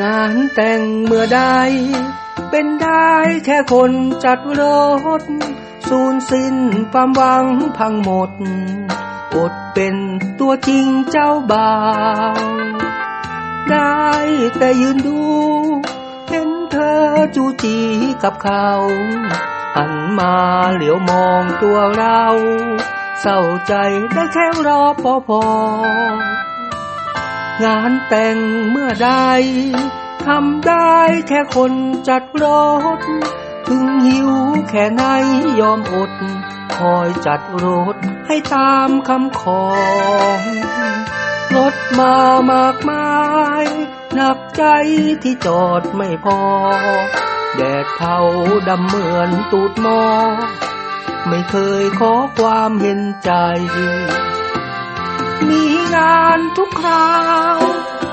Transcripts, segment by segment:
งานแต่งเมื่อใด เป็นได้แค่คนจัดรถสูญสิ้นความหวังพังหมด อดเป็นตัวจริงเจ้าบ่าวได้แต่ยืนดู เห็นเธอจูจีกับเขาหันมาเหลียวมองตัวเรา เศร้าใจได้แค่รอพอพอ งานแต่งเมื่อใดทำได้แค่คนจัดรถ ถึงหิวแค่ไหนยอมอด คอยจัดรถให้ตามคำขอรถมามากมาย หนักใจที่จอดไม่พอ แดดเผาดำเหมือนตูดหมอ ไม่เคยขอความเห็นใจ มีงานทุกคราว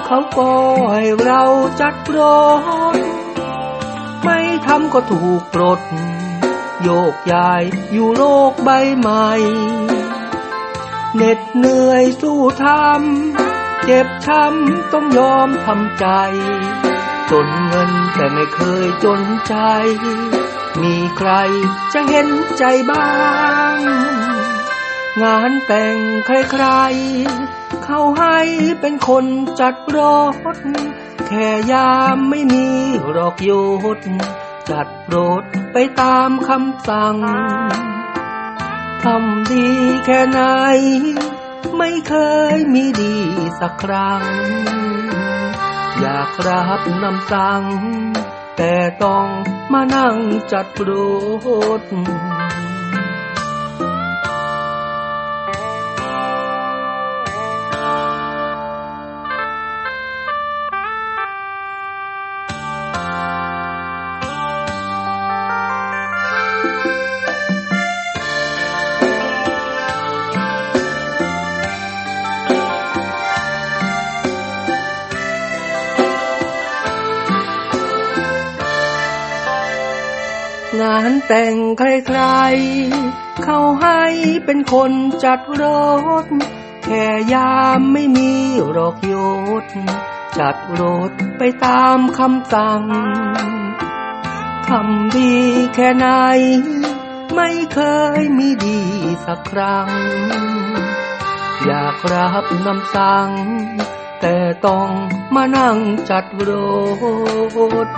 เขาก็ให้เราจัดรถไม่ทำก็ถูกปลด โยกย้ายอยู่โลกใบใหม่เหน็ดเหนื่อยสู้ทำเจ็บช้ำต้องยอมทำใจ จนเงินแต่ไม่เคยจนใจ มีใครจะเห็นใจบ้าง งานแต่งใครๆ เขาให้เป็นคนจัดรถ แค่ยามไม่มีหรอกโยดจัดรถไปตามคำสั่ง ทำดีแค่ไหน ไม่เคยมีดีสักครั้ง อยากรับนำสั่ง แต่ต้องมานั่งจัดรถ งานแต่งใครๆ เขาให้เป็นคนจัดรถ แค่ยามไม่มีหรอกยดจัดรถไปตามคำสั่ง ทำดีแค่ไหน ไม่เคยมีดีสักครั้ง อยากรับนำสั่ง แต่ต้องมานั่งจัดรถ